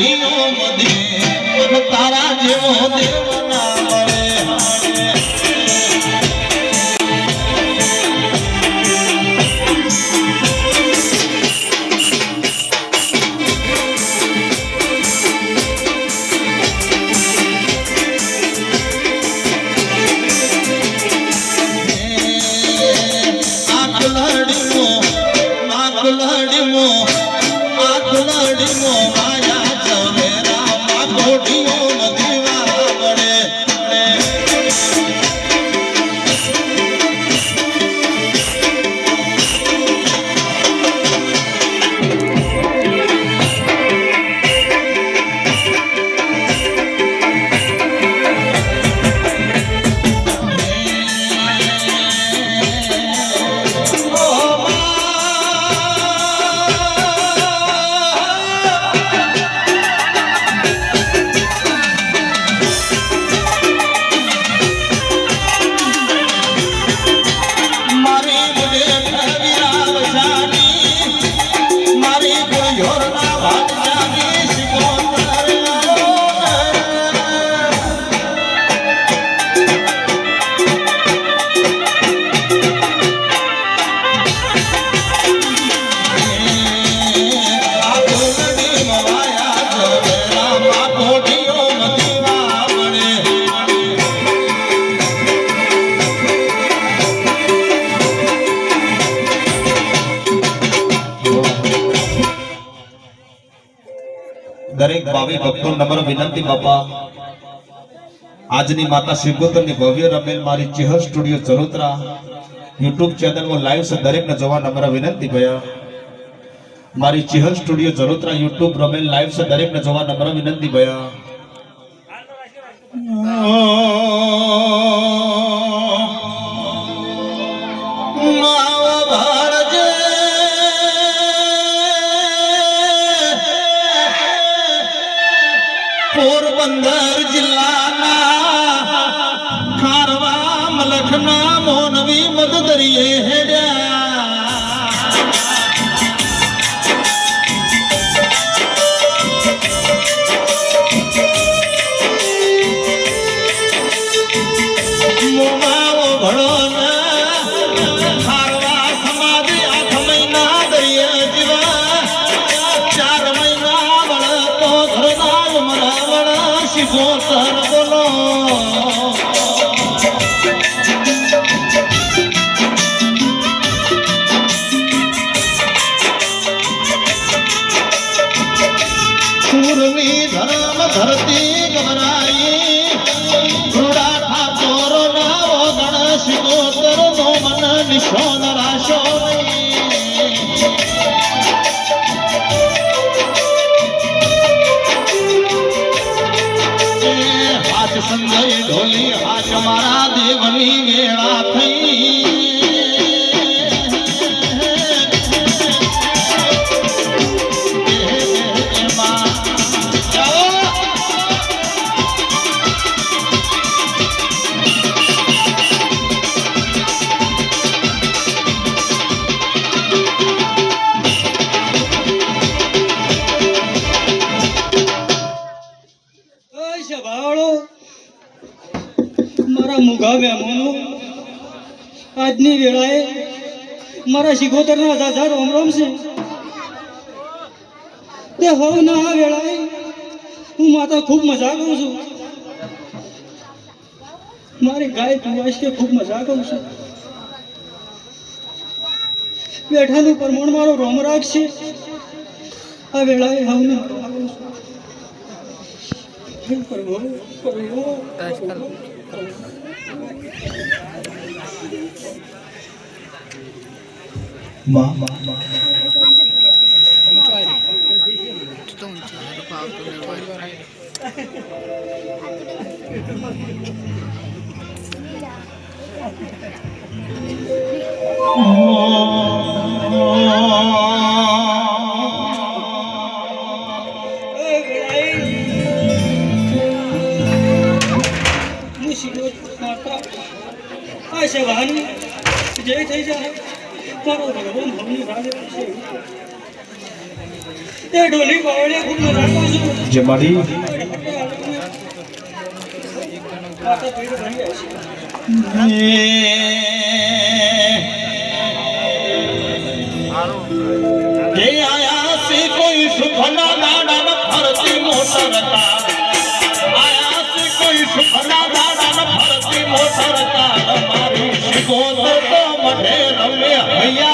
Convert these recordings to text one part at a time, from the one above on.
ही દરેક ભાવિ ભક્તો નમ્ર વિનંતી, બાપા, આજની માતા શિવગોતરની ભવ્ય રમેલ મારી ચેહર સ્ટુડિયો ચરોતરા યુટ્યુબ ચેનલમાં લાઈવ છે, દરેકને જોવા નમ્ર વિનંતી, ભયા. મારી ચેહર સ્ટુડિયો ચરોતરા યુટ્યુબ રમેલ લાઈવ છે, દરેકને જોવા નમ્ર વિનંતી, ભયા. પોરબંદર જિલ્લાના ખારવા મલખના મોનવી મદદરીએ હેડ્યા. વળ શિકોતર બોલો પૂર્વી ધર્મ ધરતી ગભરાઈ રૂડા ઠાકોરો નાવો ગણેશ ગોતર નો મન નિશોન ઢોલી હાથ મારા દેવની મારા મુઘા મહેમાનો આજની વેળાએ મારા શિગોતરના દાદા રોમ રોમ છે. તે હોવ ના આ વેળાએ હું માતા ખૂબ મજા કરું છું. મારી ગાય પીવાશ કે ખૂબ મજા કરું છું. બેઠાનું પ્રમાણ મારો રોમ છે. આ વેળાએ હવે મજા પ્રભુ પ્રભુ માં એ આ સભાની જય થઈ જાય મારો ભગવાન ભવની રાજ છે તે ઢોલી બાવળે ખૂબ કરું છું. જે મારી આયા છે કોઈ સુખના દાડા ફરતી મોટર કાર મારી શિકોતર તો મને રમે હૈયાનો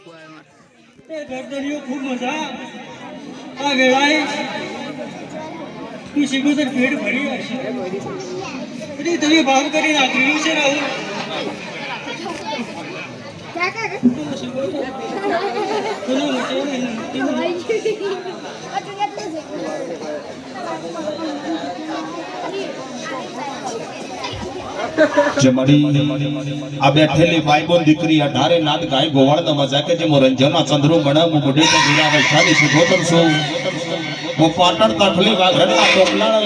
એ ગરદનીઓ ખૂબ મજા આ વેળાએ તું શિકોતર પેટ ભરી આવશે એટલે તમે ભાવ કરી નાખ્યું છે રાહુલ તો જે મારી આ બેઠેલી ભાઈ બોન દીકરી અઢારે નાદ ગાય ગોવાળ ન મજા કે જે મો રંજના ચંદ્રુ મણ મુ બુઢી તો વીરા વૈશાલી સુગોતમ છું હું પાટણ તકલી વાઘરના ટોપલા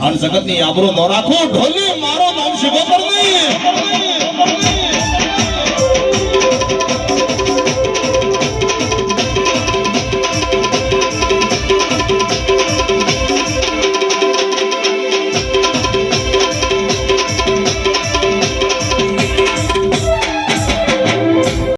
અન જગતની આબરૂ ન રાખો, ઢોલી મારો નામ શિકોતર નહીં